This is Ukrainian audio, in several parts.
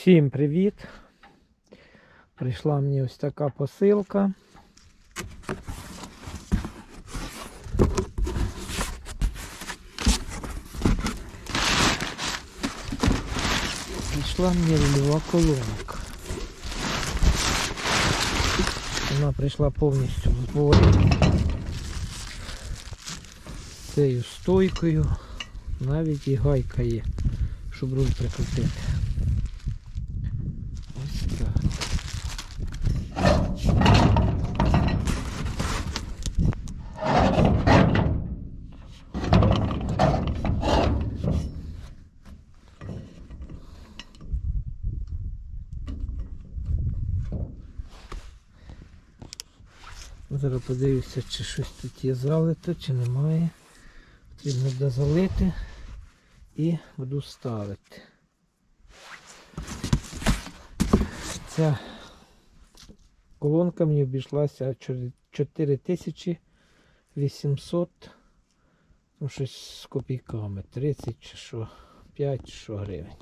Всім привіт! Прийшла мені ось така посилка. Прийшла мені рульова колонка. Вона прийшла повністю в зборі. Цією стойкою. Навіть і гайка є, щоб руль прикрутити. Ось так. Зараз подивлюся, чи щось тут є залито, чи немає. Потрібно буде залити і буду ставити. Ця колонка мені обійшлася 4800 ну щось з копійками, 30 чи що, 5 чи що гривень.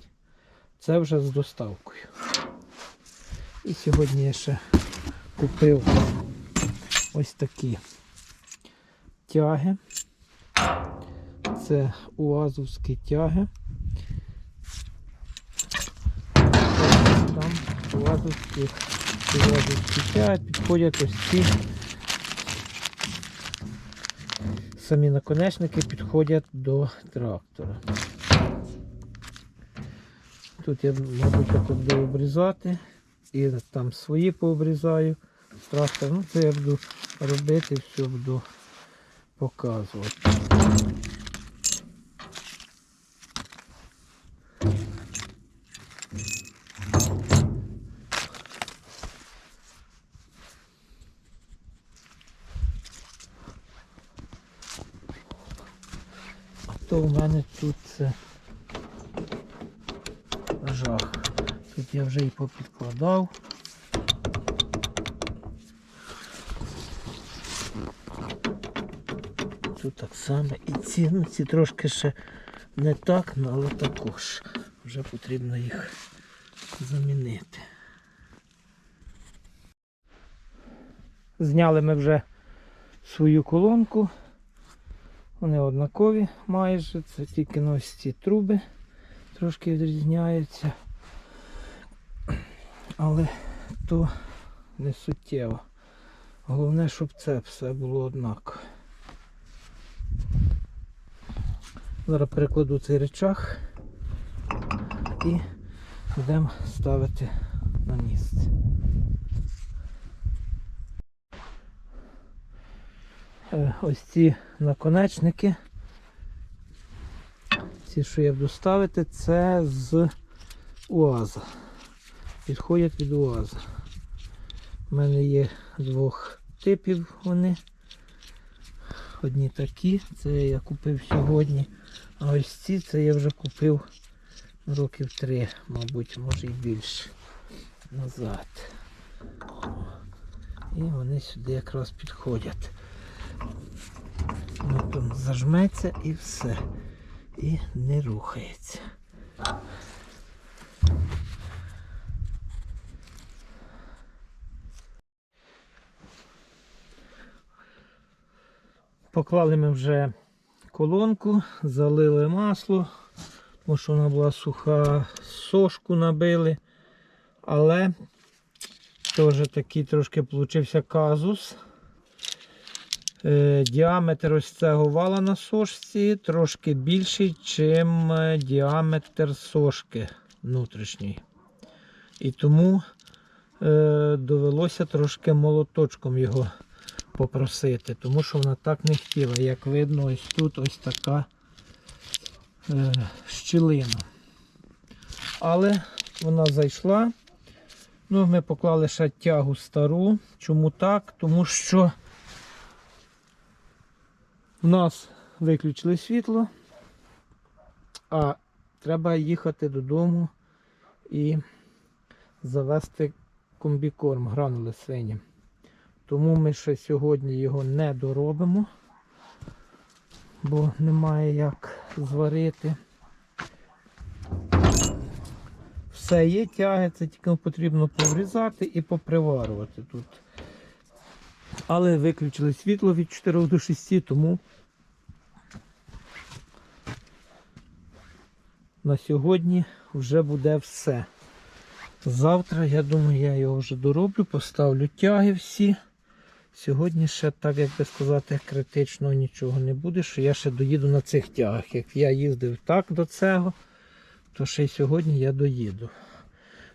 Це вже з доставкою. І сьогодні я ще купив ось такі тяги. Це уазовські тяги. Там уазовські, уазовські тяги підходять ось ці. Самі наконечники підходять до трактора. Тут я, мабуть, я буду обрізати і там свої пообрізаю з трактора. Ну це я буду робити, все буду показувати. То у мене тут це жах. Тут я вже і попідкладав. Тут так само і ну ці трошки ще не так, ну, але також вже потрібно їх замінити. Зняли ми вже свою колонку. Вони однакові майже, це тільки ну, ось ці труби трошки відрізняються. Але то не суттєво. Головне, щоб це все було однаково. Зараз перекладу цей речах і будемо ставити на місце. Е, Ось ці наконечники. Ці, що я буду ставити, це з УАЗа. Підходять від УАЗа. У мене є двох типів вони. Одні такі, це я купив сьогодні. А ось ці це я вже купив років три, мабуть, може і більше назад. І вони сюди якраз підходять. Там зажметься і все. І не рухається. Поклали ми вже колонку, залили масло, тому що вона була суха, сошку набили. Але теж такий трошки получився казус. Е, Діаметр ось цього вала на сошці трошки більший, ніж діаметр сошки внутрішньої. І тому е, довелося трошки молоточком його попросити, тому що вона так не хотіла. Як видно, ось тут ось така е, щілина. Але вона зайшла. Ну, Ми поклали ще тягу стару. Чому так? Тому що в нас виключили світло, а треба їхати додому і завести комбікорм, гранули свиням. Тому ми ще сьогодні його не доробимо, бо немає як зварити. все є тяги, це тільки потрібно поврізати і поприварювати тут. Але виключили світло від 4 до 6, тому на сьогодні вже буде все. Завтра, я думаю, я його вже дороблю, поставлю тяги всі. Сьогодні ще, так як би сказати, критичного нічого не буде, що я ще доїду на цих тягах. Як я їздив так до цього, то ще й сьогодні я доїду.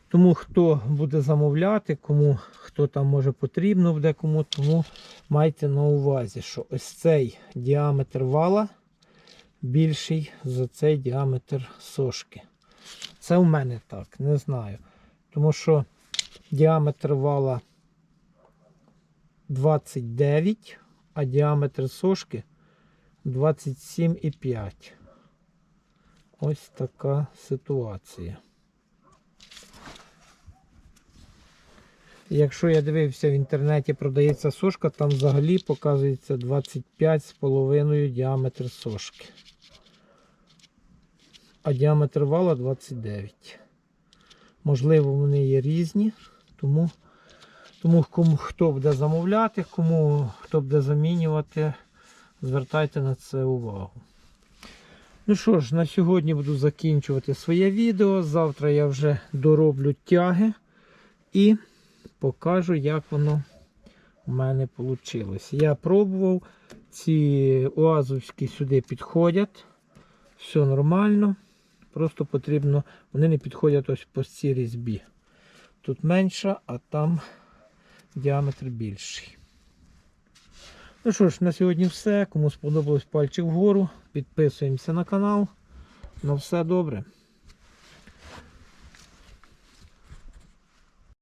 Тому хто буде замовляти, кому хто там може потрібно буде кому, тому майте на увазі, що ось цей діаметр вала більший за цей діаметр сошки. Це у мене так, не знаю. Тому що діаметр вала 29, а діаметр сошки 27,5. Ось така ситуація. Якщо я дивився в інтернеті, продається сошка, там взагалі показується 25,5 діаметр сошки. А діаметр вала 29. Можливо, вони є різні, тому, тому кому хто буде замовляти, кому хто буде замінювати, звертайте на це увагу. Ну що ж, на сьогодні буду закінчувати своє відео. Завтра я вже дороблю тяги і покажу, як воно у мене вийшло. Я пробував, ці оазовські сюди підходять. Все нормально. Просто потрібно, вони не підходять ось по цій різьбі. Тут менша, а там діаметр більший. Ну що ж, на сьогодні все. Кому сподобалось пальчик вгору, підписуємося на канал. На все добре.